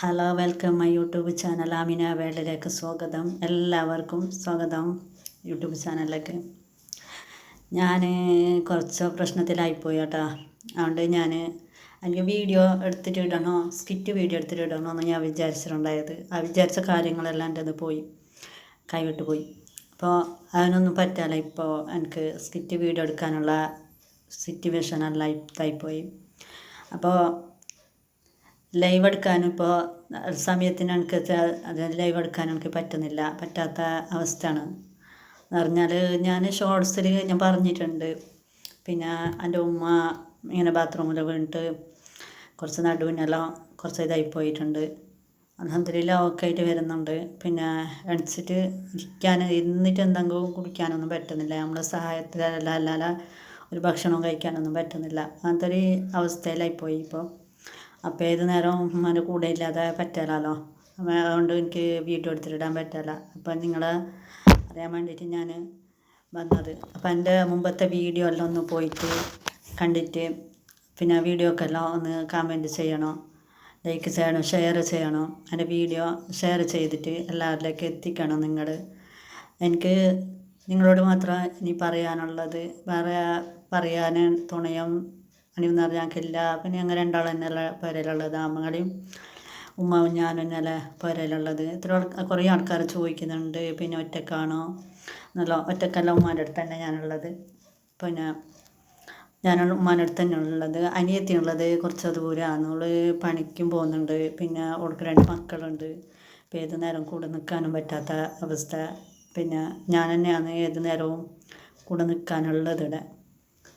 Hello welcome my YouTube channel Amina വേൾഡിലേക്ക് സ്വാഗതം. എല്ലാവർക്കും സ്വാഗതം യൂട്യൂബ് ചാനലിലേക്ക് ഞാൻ കുറച്ച് പ്രശ്നത്തിലായിപ്പോയി കേട്ടോ അതുകൊണ്ട് ഞാൻ എനിക്ക് വീഡിയോ എടുത്തിട്ട് ഇടണോ? സ്കിറ്റ് വീഡിയോ എടുത്തിട്ട് ഇടണോ എന്ന് ഞാൻ വിചാരിച്ചിട്ടുണ്ടായത്. ആ വിചാരിച്ച കാര്യങ്ങളെല്ലാം എന്റെ അത് പോയി. കൈവിട്ട് പോയി. അപ്പോൾ അതിനൊന്നും പറ്റാല്ല. ഇപ്പോൾ എനിക്ക് സ്കിറ്റ് വീഡിയോ എടുക്കാനുള്ള സിറ്റുവേഷൻ എല്ലാം ഇതായിപ്പോയി അപ്പോൾ ലൈവ് എടുക്കാനും ഇപ്പോൾ സമയത്തിന് എനിക്ക് അത് ലൈവ് എടുക്കാൻ എനിക്ക് പറ്റുന്നില്ല പറ്റാത്ത അവസ്ഥയാണ്. എന്ന് പറഞ്ഞാൽ ഞാൻ ഷോർട്സിൽ ഞാൻ പറഞ്ഞിട്ടുണ്ട്. പിന്നെ എന്റെ ഉമ്മ ഇങ്ങനെ ബാത്റൂമിൽ വീണിട്ട് കുറച്ച് നടുവിനെല്ലാം കുറച്ച് ഇതായി പോയിട്ടുണ്ട്. അലഹമില്ല ഓക്കെ ആയിട്ട് വരുന്നുണ്ട്. പിന്നെ എണിച്ചിട്ട് ഇരിക്കാൻ ഇരുന്നിട്ട് എന്തെങ്കിലും കുടിക്കാനൊന്നും പറ്റുന്നില്ല. നമ്മളെ സഹായത്തിലല്ല അല്ലാതെ ഒരു ഭക്ഷണവും കഴിക്കാനൊന്നും പറ്റുന്നില്ല. അങ്ങനത്തെ ഒരു അവസ്ഥയിലായിപ്പോയി ഇപ്പോൾ അപ്പോൾ ഏത് നേരവും ഉമ്മാന്റെ കൂടെ ഇല്ലാതെ പറ്റില്ലല്ലോ അതുകൊണ്ട് എനിക്ക് വീഡിയോ എടുത്തിട്ടിടാൻ പറ്റില്ല. അപ്പം നിങ്ങൾ അറിയാൻ വേണ്ടിയിട്ട് ഞാൻ വന്നത്. അപ്പം എന്റെ മുമ്പത്തെ വീഡിയോ എല്ലാം ഒന്ന് പോയിട്ട് കണ്ടിട്ട് പിന്നെ വീഡിയോക്കെല്ലാം ഒന്ന് കമന്റ് ചെയ്യണം. ലൈക്ക് ചെയ്യണം ഷെയർ ചെയ്യണം. എന്റെ വീഡിയോ ഷെയർ ചെയ്തിട്ട് എല്ലാവരിലേക്ക് എത്തിക്കണം നിങ്ങൾ എനിക്ക് നിങ്ങളോട് മാത്രം ഇനി പറയാനുള്ളത് വേറെ പറയാൻ തുണയും അനിയെന്ന് പറഞ്ഞാൽ ഞങ്ങൾക്കില്ല പിന്നെ ഞങ്ങൾ രണ്ടാൾ തന്നെയല്ല പുരയിലുള്ളത്. അമ്മകളെയും ഉമ്മാവും ഞാനും തന്നെയല്ല പുരയിലുള്ളത്. ഇത്ര കുറേ ആൾക്കാർ ചോദിക്കുന്നുണ്ട്. പിന്നെ ഒറ്റക്കാണോ? നല്ല ഒറ്റക്കല്ല ഉമ്മാന്റെ അടുത്ത് തന്നെ ഞാനുള്ളത്. പിന്നെ ഞാൻ ഉമ്മാന്റെ അടുത്ത് തന്നെ ഉള്ളത് അനിയത്തിനുള്ളത് കുറച്ച് ദൂരമാണ് അവൾ പണിക്കും പോകുന്നുണ്ട്. പിന്നെ അവൾക്ക് രണ്ട് മക്കളുണ്ട്. ഇപ്പം ഏത് നേരം കൂടെ നിൽക്കാനും പറ്റാത്ത അവസ്ഥ. പിന്നെ ഞാൻ തന്നെയാണ് ഏത് നേരവും കൂടെ നിൽക്കാനുള്ളത് ഇവിടെ.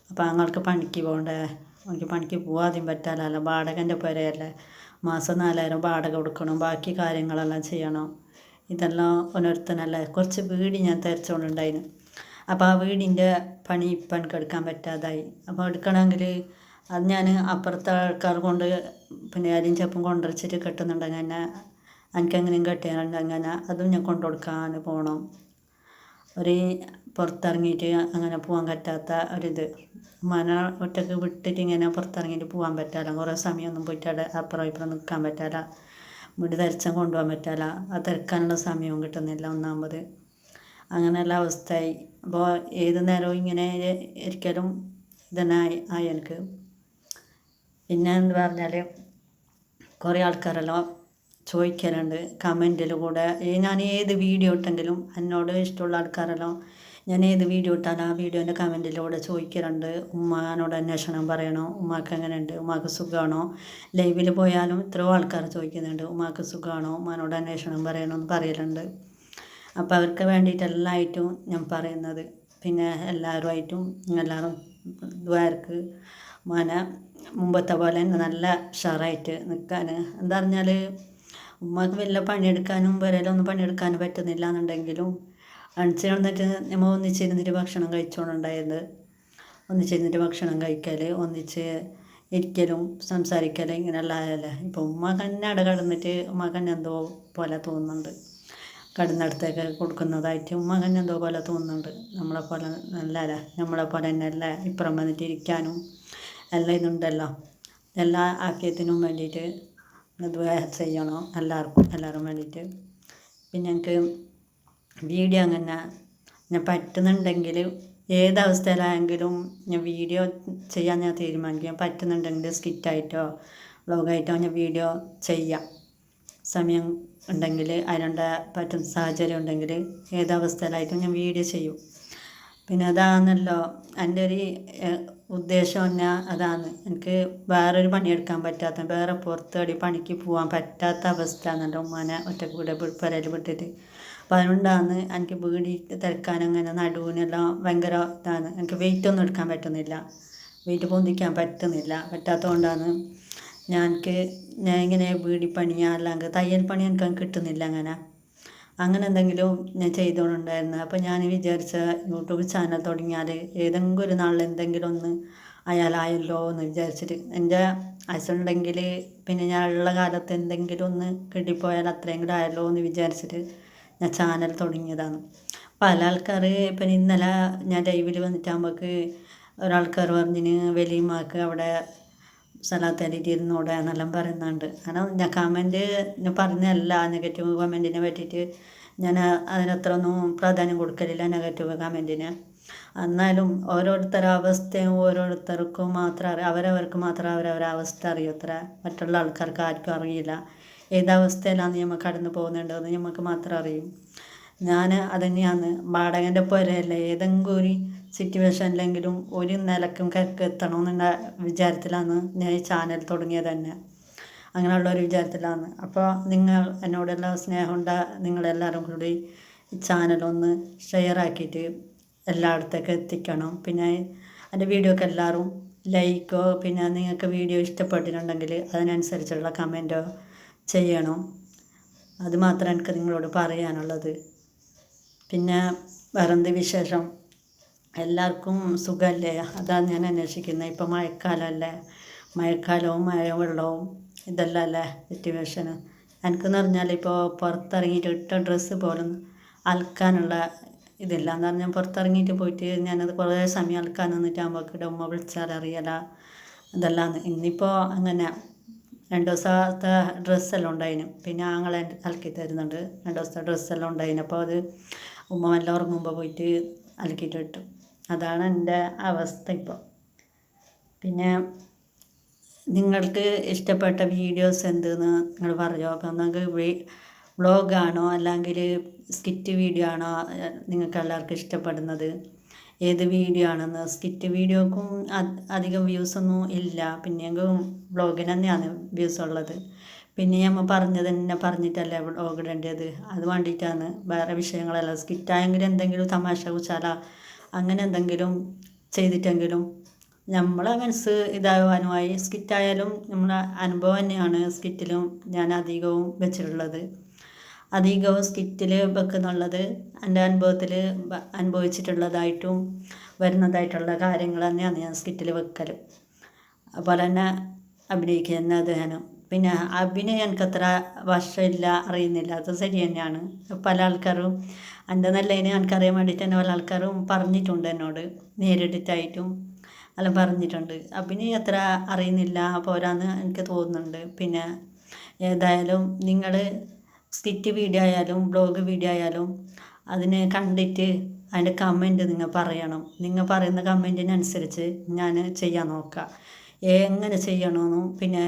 അപ്പോൾ ഞങ്ങൾക്ക് പണിക്ക് പോകണ്ടേ? എനിക്ക് പണിക്ക് പോവാതെയും പറ്റാലല്ലോ വാടകന്റെ പുരയല്ലേ. മാസം നാലായിരം വാടക കൊടുക്കണം. ബാക്കി കാര്യങ്ങളെല്ലാം ചെയ്യണം. ഇതെല്ലാം ഓരോരുത്തനല്ലേ കുറച്ച് വീട് ഞാൻ തിരച്ചുകൊണ്ടുണ്ടായിരുന്നു അപ്പോൾ ആ വീടിന്റെ പണി ഇപ്പം എനിക്ക് എടുക്കാൻ പറ്റാതായി. അപ്പോൾ എടുക്കണമെങ്കിൽ അത് ഞാൻ അപ്പുറത്തെ ആൾക്കാർ കൊണ്ട് പിന്നെ അരിയും ചപ്പും കൊണ്ടുവച്ചിട്ട് കെട്ടുന്നുണ്ടെങ്കിൽ തന്നെ എനിക്കെങ്ങനെയും കെട്ടിയാലുണ്ടെങ്കിൽ അതും ഞാൻ കൊണ്ടു കൊടുക്കാൻ പോകണം ഒരു പുറത്തിറങ്ങിയിട്ട് അങ്ങനെ പോകാൻ പറ്റാത്ത ഒരിത്. മന ഒറ്റയ്ക്ക് വിട്ടിട്ട് ഇങ്ങനെ പുറത്തിറങ്ങിയിട്ട് പോകാൻ പറ്റില്ല. കുറേ സമയമൊന്നും പോയിട്ട് അവിടെ അപ്പുറം ഇപ്പുറം നിൽക്കാൻ പറ്റില്ല. വീട് തിരച്ചാൽ കൊണ്ടുപോകാൻ പറ്റില്ല. ആ തിരക്കാനുള്ള സമയവും കിട്ടുന്നില്ല ഒന്നാമത്. അങ്ങനെയുള്ള അവസ്ഥയായി. അപ്പോൾ ഏത് നേരവും ഇങ്ങനെ ഒരിക്കലും ഇതന്നെ ആയി എനിക്ക്. പിന്നെ എന്ന് പറഞ്ഞാൽ കുറേ ആൾക്കാരെല്ലാം ചോദിക്കലുണ്ട് കമന്റിൽ കൂടെ. ഞാൻ ഏത് വീഡിയോ ഇട്ടെങ്കിലും എന്നോട് ഇഷ്ടമുള്ള ആൾക്കാരെല്ലാം ഞാൻ ഏത് വീഡിയോ ഇട്ടാലും ആ വീഡിയോന്റെ കമന്റിലൂടെ ചോദിക്കലുണ്ട്. ഉമ്മാനോട് അന്വേഷണം പറയണോ? ഉമ്മാക്ക് എങ്ങനെയുണ്ട്? ഉമ്മാക്ക് സുഖമാണോ? ലൈവിൽ പോയാലും എത്രയോ ആൾക്കാർ ചോദിക്കുന്നുണ്ട് ഉമ്മാക്ക് സുഖമാണോ? ഉമ്മാനോട് അന്വേഷണം പറയണോ എന്ന് പറയലുണ്ട്. അപ്പോൾ അവർക്ക് വേണ്ടിയിട്ടെല്ലായിട്ടും ഞാൻ പറയുന്നത്. പിന്നെ എല്ലാവരുമായിട്ടും എല്ലാവരും ദ്വാരക്ക് മന മുമ്പത്തെ പോലെ തന്നെ നല്ല ഉഷാറായിട്ട് നിൽക്കാൻ എന്താ പറഞ്ഞാൽ ഉമ്മക്ക് വല്ല പണിയെടുക്കാനും വരലൊന്നും പണിയെടുക്കാനും പറ്റുന്നില്ല എന്നുണ്ടെങ്കിലും അണിച്ച് കിടന്നിട്ട് നമ്മൾ ഒന്നിച്ചിരുന്നിട്ട് ഭക്ഷണം കഴിച്ചുകൊണ്ടുണ്ടായത് ഒന്നിച്ചിരുന്നിട്ട് ഭക്ഷണം കഴിക്കൽ ഒന്നിച്ച് ഇരിക്കലും സംസാരിക്കലും ഇങ്ങനെയുള്ള ആയല്ലേ ഇപ്പോൾ ഉമ്മ അവിടെ കടന്നിട്ട് ഉമ്മ എന്തോ പോലെ തോന്നുന്നുണ്ട്. കടന്നടുത്തേക്ക് കൊടുക്കുന്നതായിട്ട് ഉമ്മ എന്തോ പോലെ തോന്നുന്നുണ്ട്. നമ്മളെ പോലെ നല്ല നമ്മളെ പോലെ തന്നെ അല്ല ഇപ്പുറം വന്നിട്ട് ഇരിക്കാനും എല്ലാം ഇതുണ്ടല്ലോ. എല്ലാ ആക്കിയത്തിനും വേണ്ടിയിട്ട് ഇത് ചെയ്യണം എല്ലാവർക്കും എല്ലാവരും വേണ്ടിയിട്ട്. പിന്നെ എനിക്ക് വീഡിയോ അങ്ങനെ ഞാൻ പറ്റുന്നുണ്ടെങ്കിൽ ഏത് ഞാൻ വീഡിയോ ചെയ്യാൻ ഞാൻ തീരുമാനിക്കും. പറ്റുന്നുണ്ടെങ്കിൽ സ്കിറ്റായിട്ടോ വ്ളോഗായിട്ടോ ഞാൻ വീഡിയോ ചെയ്യാം. സമയം ഉണ്ടെങ്കിൽ അതിനുണ്ട പറ്റുന്ന സാഹചര്യം ഉണ്ടെങ്കിൽ ഏത് അവസ്ഥയിലായിട്ടും ഞാൻ വീഡിയോ ചെയ്യും. പിന്നെ അതാണല്ലോ എന്റെ ഒരു ഉദ്ദേശം തന്നെ അതാണ്. എനിക്ക് വേറൊരു പണിയെടുക്കാൻ പറ്റാത്ത വേറെ പുറത്തേടി പണിക്ക് പോകാൻ പറ്റാത്ത അവസ്ഥ ആണല്ലോ ഉമ്മാനെ ഒറ്റയ്ക്ക് വീട് പുരയിൽ വിട്ടിട്ട്. അപ്പം അതുകൊണ്ടാണ് എനിക്ക് വീടി തിരക്കാൻ അങ്ങനെ നടുവിനെല്ലാം ഭയങ്കര ഇതാണ്. എനിക്ക് വെയിറ്റ് ഒന്നും എടുക്കാൻ പറ്റുന്നില്ല. വെയിറ്റ് പൊന്തിക്കാൻ പറ്റുന്നില്ല. പറ്റാത്തതുകൊണ്ടാണ് ഞാൻ എനിക്ക് ഞാൻ ഇങ്ങനെ വീടി പണി അല്ലെങ്കിൽ തയ്യൽ പണി എനിക്ക് കിട്ടുന്നില്ല അങ്ങനെ. അങ്ങനെ എന്തെങ്കിലും ഞാൻ ചെയ്തുകൊണ്ടുണ്ടായിരുന്നു അപ്പോൾ ഞാൻ വിചാരിച്ച യൂട്യൂബ് ചാനൽ തുടങ്ങിയാൽ ഏതെങ്കിലും ഒരു നാളിൽ എന്തെങ്കിലും ഒന്ന് അയാളായല്ലോ എന്ന് വിചാരിച്ചിട്ട് എന്റെ അയച്ചുണ്ടെങ്കിൽ പിന്നെ ഞാൻ ഉള്ള കാലത്ത് എന്തെങ്കിലും ഒന്ന് കിട്ടിപ്പോയാൽ അത്രയും കൂടെ ആയല്ലോ എന്ന് വിചാരിച്ചിട്ട് ഞാൻ ചാനൽ തുടങ്ങിയതാണ്. പല ആൾക്കാർ ഇപ്പം ഇന്നലെ ഞാൻ ലൈവിൽ വന്നിട്ടാകുമ്പോൾ ഒരാൾക്കാർ പറഞ്ഞിന് വലിയമാക്ക് അവിടെ സ്ഥലത്ത് എഡിറ്റ് ഇരുന്നൂടെ എന്നെല്ലാം പറയുന്നുണ്ട്. അങ്ങനെ ഞാൻ കമന്റ് ഞാൻ പറഞ്ഞല്ല നെഗറ്റീവ് കമന്റിനെ പറ്റിയിട്ട്. ഞാൻ അതിനത്ര ഒന്നും പ്രാധാന്യം കൊടുക്കലില്ല നെഗറ്റീവ് കമന്റിന് എന്നാലും ഓരോരുത്തരുടെ അവസ്ഥയും ഓരോരുത്തർക്കും മാത്രം അറിയാം അവരവർക്ക് മാത്രം അവരവരുടെ അവസ്ഥ അറിയത്ര. മറ്റുള്ള ആൾക്കാർക്ക് ആർക്കും അറിയില്ല. ഏതവസ്ഥയിലാണ് നമ്മൾ കടന്നു പോകുന്നുണ്ടെന്ന് നമുക്ക് മാത്രം അറിയും. ഞാൻ അതന്നെയാണ് വാടകന്റെ പുരയല്ലേ ഏതെങ്കിലും ഒരു സിറ്റുവേഷനിലെങ്കിലും ഒരു നിലക്കും കിഴക്ക് എത്തണമെന്നുള്ള വിചാരത്തിലാണ് ഞാൻ ഈ ചാനൽ തുടങ്ങിയത് തന്നെ. അങ്ങനെയുള്ള ഒരു വിചാരത്തിലാണ്. അപ്പോൾ നിങ്ങൾ എന്നോടുള്ള സ്നേഹമുണ്ട നിങ്ങളെല്ലാവരും കൂടി ചാനലൊന്ന് ഷെയർ ആക്കിയിട്ട് എല്ലായിടത്തേക്ക് എത്തിക്കണം. പിന്നെ എന്റെ വീഡിയോക്ക് എല്ലാവരും ലൈക്കോ പിന്നെ നിങ്ങൾക്ക് വീഡിയോ ഇഷ്ടപ്പെട്ടിട്ടുണ്ടെങ്കിൽ അതിനനുസരിച്ചുള്ള കമന്റോ ചെയ്യണം. അത് മാത്രമേ എനിക്ക് നിങ്ങളോട് പറയാനുള്ളത്. പിന്നെ വേറെന്ത് വിശേഷം? എല്ലാവർക്കും സുഖമല്ലേ? അതാണ് ഞാൻ അന്വേഷിക്കുന്നത്. ഇപ്പം മഴക്കാലമല്ലേ? മഴക്കാലവും മഴവെള്ളവും ഇതെല്ലാം അല്ലേ? സിറ്റുവേഷന് എനിക്കെന്ന് പറഞ്ഞാൽ ഇപ്പോൾ പുറത്തിറങ്ങിയിട്ട് ഇട്ട ഡ്രസ്സ് പോലും അലക്കാനുള്ള ഇതില്ല. എന്ന് പറഞ്ഞാൽ പുറത്തിറങ്ങിയിട്ട് പോയിട്ട് ഞാനത് കുറേ സമയം അലക്കാൻ നിന്നിട്ടാകുമ്പോൾ ഉമ്മ വിളിച്ചാൽ അറിയല. ഇതെല്ലാം ഇന്നിപ്പോൾ അങ്ങനെ രണ്ട് ദിവസത്തെ ഡ്രസ്സെല്ലാം ഉണ്ടായിന്. പിന്നെ ആങ്ങളെ അലക്കി തരുന്നുണ്ട്. രണ്ട് ദിവസത്തെ ഡ്രസ്സെല്ലാം ഉണ്ടായിന്. അപ്പോൾ അത് ഉമ്മ എല്ലാം ഉറങ്ങുമ്പോൾ പോയിട്ട് അലക്കിയിട്ട് കിട്ടും അതാണ് എന്റെ അവസ്ഥ ഇപ്പോൾ. പിന്നെ നിങ്ങൾക്ക് ഇഷ്ടപ്പെട്ട വീഡിയോസ് എന്തെന്ന് നിങ്ങൾ പറയുമോ അപ്പം നിങ്ങൾക്ക് വ്ളോഗാണോ അല്ലെങ്കിൽ സ്കിറ്റ് വീഡിയോ ആണോ നിങ്ങൾക്ക് എല്ലാവർക്കും ഇഷ്ടപ്പെടുന്നത്? ഏത് വീഡിയോ ആണെന്ന്? സ്കിറ്റ് വീഡിയോക്കും അധികം വ്യൂസൊന്നും ഇല്ല. പിന്നെയെങ്കിലും വ്ളോഗിന് തന്നെയാണ് വ്യൂസ് ഉള്ളത്. പിന്നെ നമ്മൾ പറഞ്ഞത് തന്നെ പറഞ്ഞിട്ടല്ലേ വ്ളോഗ് ഇടേണ്ടത്? അത് വേണ്ടിയിട്ടാണ് വേറെ വിഷയങ്ങളല്ല. സ്കിറ്റായെങ്കിൽ എന്തെങ്കിലും തമാശ കുശാല അങ്ങനെ എന്തെങ്കിലും ചെയ്തിട്ടെങ്കിലും നമ്മളെ മനസ്സ് ഇതാവാനുമായി. സ്കിറ്റായാലും നമ്മളെ അനുഭവം തന്നെയാണ് സ്കിറ്റിലും ഞാൻ അധികവും വെച്ചിട്ടുള്ളത്. അധികവും സ്കിറ്റിൽ വെക്കുന്നുള്ളത് എന്റെ അനുഭവത്തിൽ അനുഭവിച്ചിട്ടുള്ളതായിട്ടും വരുന്നതായിട്ടുള്ള കാര്യങ്ങൾ തന്നെയാണ് ഞാൻ സ്കിറ്റിൽ വെക്കൽ അതുപോലെ തന്നെ അഭിനയിക്കുന്നത് ഞാനും പിന്നെ അഭിനയം എനിക്കത്ര വശമില്ല അറിയുന്നില്ല. അത് ശരി തന്നെയാണ്. പല ആൾക്കാരും എന്റെ നല്ലതിന് എനിക്കറിയാൻ വേണ്ടിയിട്ട് തന്നെ പല ആൾക്കാരും പറഞ്ഞിട്ടുണ്ട് എന്നോട്. നേരിട്ടിട്ടായിട്ടും എല്ലാം പറഞ്ഞിട്ടുണ്ട്. അഭിനയം അത്ര അറിയുന്നില്ല പോരാന്ന് എനിക്ക് തോന്നുന്നുണ്ട്. പിന്നെ ഏതായാലും നിങ്ങൾ സ്കിറ്റ് വീഡിയോ ആയാലും ബ്ലോഗ് വീഡിയോ ആയാലും അതിനെ കണ്ടിട്ട് അതിന്റെ കമന്റ് നിങ്ങൾ പറയണം. നിങ്ങൾ പറയുന്ന കമന്റിനനുസരിച്ച് ഞാൻ ചെയ്യാൻ നോക്കാം. എങ്ങനെ ചെയ്യണമെന്നും പിന്നെ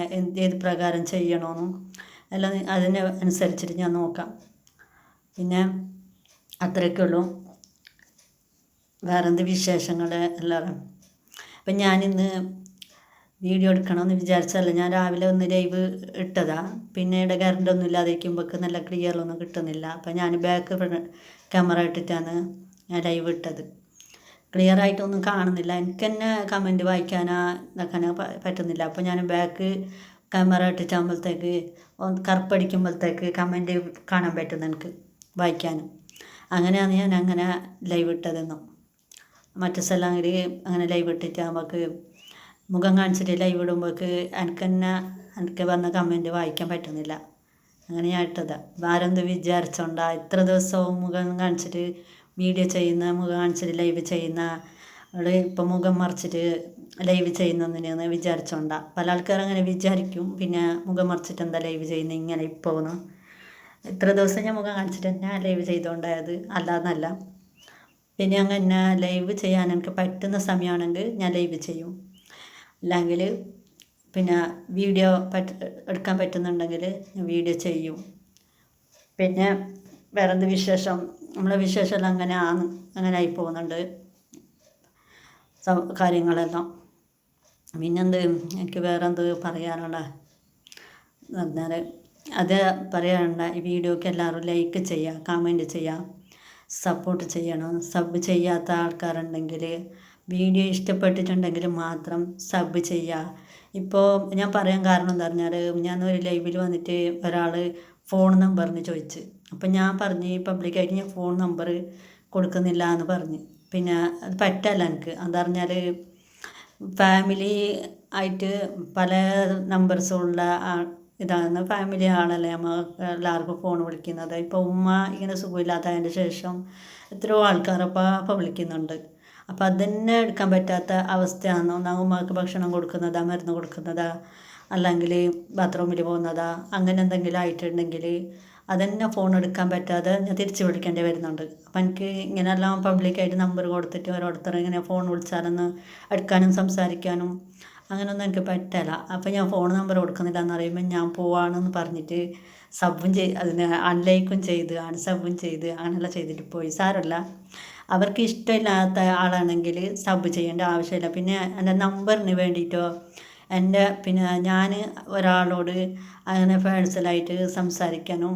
ഏത് പ്രകാരം ചെയ്യണമെന്നും എല്ലാം അതിന് അനുസരിച്ചിട്ട് ഞാൻ നോക്കാം. പിന്നെ അത്രയൊക്കെ വേറെന്ത് വിശേഷങ്ങൾ എല്ലാവരും? അപ്പം ഞാനിന്ന് വീഡിയോ എടുക്കണമെന്ന് വിചാരിച്ചല്ല ഞാൻ രാവിലെ ഒന്ന് ലൈവ് ഇട്ടതാ. പിന്നീട് കറണ്ടൊന്നും ഇല്ലാതിരിക്കുമ്പോൾക്ക് നല്ല ക്ലിയറൊന്നും കിട്ടുന്നില്ല. അപ്പം ഞാൻ ബാക്ക് ക്യാമറ ഇട്ടിട്ടാണ് ഞാൻ ലൈവ് ഇട്ടത്. ക്ലിയർ ആയിട്ടൊന്നും കാണുന്നില്ല. എനിക്ക് തന്നെ കമന്റ് വായിക്കാനോ ഇതാക്കാനോ പറ്റുന്നില്ല. അപ്പോൾ ഞാൻ ബാക്ക് ക്യാമറ ഇട്ടിട്ടാകുമ്പോഴത്തേക്ക് കറുപ്പടിക്കുമ്പോഴത്തേക്ക് കമന്റ് കാണാൻ പറ്റുന്നു എനിക്ക് വായിക്കാനും. അങ്ങനെയാണ് ഞാൻ അങ്ങനെ ലൈവ് ഇട്ടതെന്നും. മറ്റു സ്ഥലങ്ങളിൽ അങ്ങനെ ലൈവ് ഇട്ടിട്ട് ഇട്ടിട്ടാകുമ്പോൾക്ക് മുഖം കാണിച്ചിട്ട് ലൈവ് ഇടുമ്പോൾക്ക് എനിക്ക് തന്നെ എനിക്ക് വന്ന കമന്റ് വായിക്കാൻ പറ്റുന്നില്ല. അങ്ങനെ ഞാൻ ഇട്ടതാണ് ആരെന്ത് വിചാരിച്ചോണ്ടാ ഇത്ര ദിവസവും മുഖം കാണിച്ചിട്ട് വീഡിയോ ചെയ്യുന്ന മുഖം കാണിച്ചിട്ട് ലൈവ് ചെയ്യുന്ന അവൾ ഇപ്പം മുഖം മറിച്ചിട്ട് ലൈവ് ചെയ്യുന്നതിനെന്ന് വിചാരിച്ചോണ്ടാ. പല ആൾക്കാർ അങ്ങനെ വിചാരിക്കും. പിന്നെ മുഖം മറിച്ചിട്ട് എന്താ ലൈവ് ചെയ്യുന്നത് ഇങ്ങനെ ഇപ്പോൾ ഒന്ന് ഇത്ര ദിവസം ഞാൻ മുഖം കാണിച്ചിട്ട് തന്നെ ലൈവ് ചെയ്തുകൊണ്ടായത് അല്ലാന്നല്ല. പിന്നെ അങ്ങനെ ലൈവ് ചെയ്യാൻ എനിക്ക് പറ്റുന്ന സമയമാണെങ്കിൽ ഞാൻ ലൈവ് ചെയ്യും. അല്ലെങ്കിൽ പിന്നെ വീഡിയോ പറ്റ എടുക്കാൻ പറ്റുന്നുണ്ടെങ്കിൽ വീഡിയോ ചെയ്യും. പിന്നെ വേറെന്ത് വിശേഷം? നമ്മളെ വിശേഷം അങ്ങനെ ആണ് അങ്ങനെ ആയി പോകുന്നുണ്ട് കാര്യങ്ങളെല്ലാം. പിന്നെന്ത്? എനിക്ക് വേറെ എന്ത് പറയാനുള്ള പറഞ്ഞാൽ അത് പറയാനുണ്ട ഈ വീഡിയോക്ക് എല്ലാവരും ലൈക്ക് ചെയ്യുക കമന്റ് ചെയ്യുക സപ്പോർട്ട് ചെയ്യണം. സബ് ചെയ്യാത്ത ആൾക്കാരുണ്ടെങ്കിൽ വീഡിയോ ഇഷ്ടപ്പെട്ടിട്ടുണ്ടെങ്കിൽ മാത്രം സബ് ചെയ്യുക ഇപ്പോൾ ഞാൻ പറയാൻ കാരണം എന്താ പറഞ്ഞാൽ ഞാൻ ഒരു ലൈവിൽ വന്നിട്ട് ഒരാൾ ഫോൺ നമ്പറിന് ചോദിച്ച്. അപ്പം ഞാൻ പറഞ്ഞ് പബ്ലിക്കായിട്ട് ഞാൻ ഫോൺ നമ്പർ കൊടുക്കുന്നില്ല എന്ന് പറഞ്ഞ്. പിന്നെ അത് പറ്റല്ല എനിക്ക്. അതറിഞ്ഞാൽ ഫാമിലി ആയിട്ട് പല നമ്പർസുള്ള ഇതാണ് ഫാമിലി ആളല്ലേ നമ്മൾ എല്ലാവർക്കും ഫോൺ വിളിക്കുന്നത്. ഇപ്പോൾ ഉമ്മ ഇങ്ങനെ സുഖമില്ലാത്തതിന്റെ ശേഷം എത്രയോ ആൾക്കാരപ്പോൾ അപ്പോൾ വിളിക്കുന്നുണ്ട്. അപ്പോൾ അതന്നെ എടുക്കാൻ പറ്റാത്ത അവസ്ഥയാണ് ഒന്നാമത് ഉമ്മക്ക് ഭക്ഷണം കൊടുക്കുന്നതാ മരുന്ന് കൊടുക്കുന്നതാ അല്ലെങ്കിൽ ബാത്റൂമിൽ പോകുന്നതാ അങ്ങനെ എന്തെങ്കിലും ആയിട്ടുണ്ടെങ്കിൽ അതന്നെ ഫോൺ എടുക്കാൻ പറ്റാതെ ഞാൻ തിരിച്ച് വിളിക്കേണ്ടി വരുന്നുണ്ട്. അപ്പം എനിക്ക് ഇങ്ങനെയെല്ലാം പബ്ലിക്കായിട്ട് നമ്പർ കൊടുത്തിട്ട് ഓരോരുത്തർ ഇങ്ങനെ ഫോൺ വിളിച്ചാലൊന്ന് എടുക്കാനും സംസാരിക്കാനും അങ്ങനെയൊന്നും എനിക്ക് പറ്റില്ല അപ്പം ഞാൻ ഫോൺ നമ്പർ കൊടുക്കുന്നില്ല എന്ന് പറയുമ്പോൾ ഞാൻ പോവാണെന്ന് പറഞ്ഞിട്ട് സബും ചെയ്ത് അതിന് അൺലൈക്കും ചെയ്ത് അൺസബും ചെയ്ത് അങ്ങനെയെല്ലാം ചെയ്തിട്ട് പോയി. സാരമില്ല അവർക്ക് ഇഷ്ടമില്ലാത്ത ആളാണെങ്കിൽ സബ് ചെയ്യേണ്ട ആവശ്യമില്ല. പിന്നെ എന്റെ നമ്പറിന് വേണ്ടിയിട്ടോ എന്റെ പിന്നെ ഞാൻ ഒരാളോട് അങ്ങനെ പേഴ്സണലായിട്ട് സംസാരിക്കാനും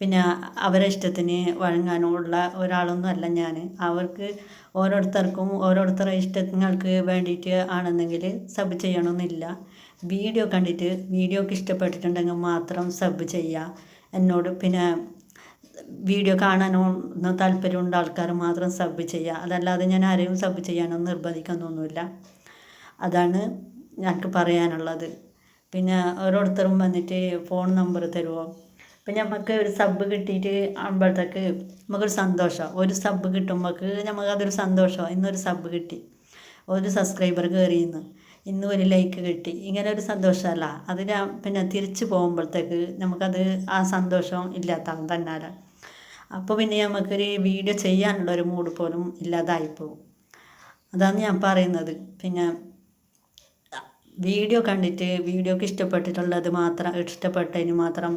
പിന്നെ അവരെ ഇഷ്ടത്തിന് വഴങ്ങാനുമുള്ള ഒരാളൊന്നും അല്ല ഞാൻ അവർക്ക് ഓരോരുത്തർക്കും ഓരോരുത്തരെ ഇഷ്ടങ്ങൾക്ക് വേണ്ടിയിട്ട് ആണെന്നെങ്കിൽ സബ് ചെയ്യണമെന്നില്ല വീഡിയോ കണ്ടിട്ട് വീഡിയോക്ക് ഇഷ്ടപ്പെട്ടിട്ടുണ്ടെങ്കിൽ മാത്രം സബ് ചെയ്യുക എന്നോട് പിന്നെ വീഡിയോ കാണാനോ താല്പര്യമുള്ള ആൾക്കാർ മാത്രം സബ് ചെയ്യുക അതല്ലാതെ ഞാൻ ആരെയും സബ് ചെയ്യാനൊന്നും നിർബന്ധിക്കുന്നൊന്നുമില്ല അതാണ് ഞങ്ങൾക്ക് പറയാനുള്ളത്. പിന്നെ ഓരോരുത്തരും വന്നിട്ട് ഫോൺ നമ്പർ തരുമോ ഇപ്പം നമുക്ക് ഒരു സബ് കിട്ടിയിട്ട് ആകുമ്പോഴത്തേക്ക് നമുക്കൊരു സന്തോഷമാണ് ഒരു സബ് കിട്ടുമ്പോൾക്ക് നമുക്ക് അതൊരു സന്തോഷമാണ് ഇന്നൊരു സബ് കിട്ടി. ഒരു സബ്സ്ക്രൈബർ കയറി ഇന്ന് ഒരു ലൈക്ക് കിട്ടി. ഇങ്ങനെ ഒരു സന്തോഷമല്ല. അത് പിന്നെ തിരിച്ച് പോകുമ്പോഴത്തേക്ക് നമുക്കത് ആ സന്തോഷം ഇല്ലാത്ത തന്നാല. അപ്പോൾ പിന്നെ നമുക്കൊരു വീഡിയോ ചെയ്യാനുള്ള ഒരു മൂഡ് പോലും ഇല്ലാതായിപ്പോവും. അതാണ് ഞാൻ പറയുന്നത്. പിന്നെ വീഡിയോ കണ്ടിട്ട് വീഡിയോക്ക് ഇഷ്ടപ്പെട്ടിട്ടുള്ളത് മാത്രം ഇഷ്ടപ്പെട്ടതിന് മാത്രം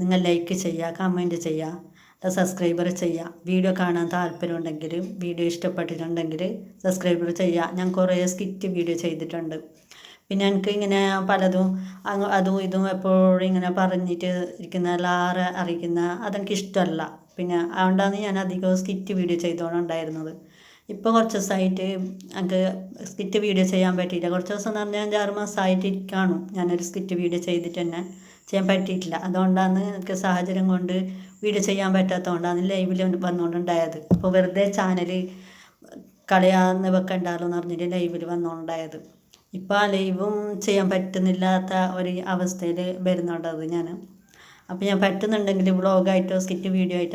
നിങ്ങൾ ലൈക്ക് ചെയ്യുക കമന്റ് ചെയ്യുക സബ്സ്ക്രൈബർ ചെയ്യുക. വീഡിയോ കാണാൻ താല്പര്യമുണ്ടെങ്കിൽ വീഡിയോ ഇഷ്ടപ്പെട്ടിട്ടുണ്ടെങ്കിൽ സബ്സ്ക്രൈബർ ചെയ്യുക. ഞാൻ കുറേ സ്കിറ്റ് വീഡിയോ ചെയ്തിട്ടുണ്ട്. പിന്നെ എനിക്ക് ഇങ്ങനെ പലതും അതും ഇതും എപ്പോഴും ഇങ്ങനെ പറഞ്ഞിട്ട് ഇരിക്കുന്ന എല്ലാവരും അറിയിക്കുന്ന അതെനിക്ക് ഇഷ്ടമല്ല. പിന്നെ അതുകൊണ്ടാണ് ഞാൻ അധികവും സ്കിറ്റ് വീഡിയോ ചെയ്തുകൊണ്ടുണ്ടായിരുന്നത് ഇപ്പോൾ കുറച്ച് ദിവസമായിട്ട് എനിക്ക് സ്കിറ്റ് വീഡിയോ ചെയ്യാൻ പറ്റിയില്ല. കുറച്ച് ദിവസം എന്ന് പറഞ്ഞാൽ അഞ്ചാറ് മാസമായിട്ട് കാണും ഞാനൊരു സ്കിറ്റ് വീഡിയോ ചെയ്തിട്ട് തന്നെ ചെയ്യാൻ പറ്റിയിട്ടില്ല. അതുകൊണ്ടാണ് എനിക്ക് സാഹചര്യം കൊണ്ട് വീഡിയോ ചെയ്യാൻ പറ്റാത്തതുകൊണ്ടാണ് ലൈവിൽ വന്നുകൊണ്ടുണ്ടായത് അപ്പോൾ വെറുതെ ചാനൽ കളയാന്ന് വെക്കണ്ടാലോ എന്ന് പറഞ്ഞിട്ട് ലൈവിൽ വന്നുകൊണ്ടായത് ഇപ്പോൾ ആ ലൈവും ചെയ്യാൻ പറ്റുന്നില്ലാത്ത ഒരു അവസ്ഥയിൽ വരുന്നുണ്ടത് ഞാൻ അപ്പോൾ ഞാൻ പറ്റുന്നുണ്ടെങ്കിൽ വ്ളോഗായിട്ടോ സ്കിറ്റ് വീഡിയോ ആയിട്ടോ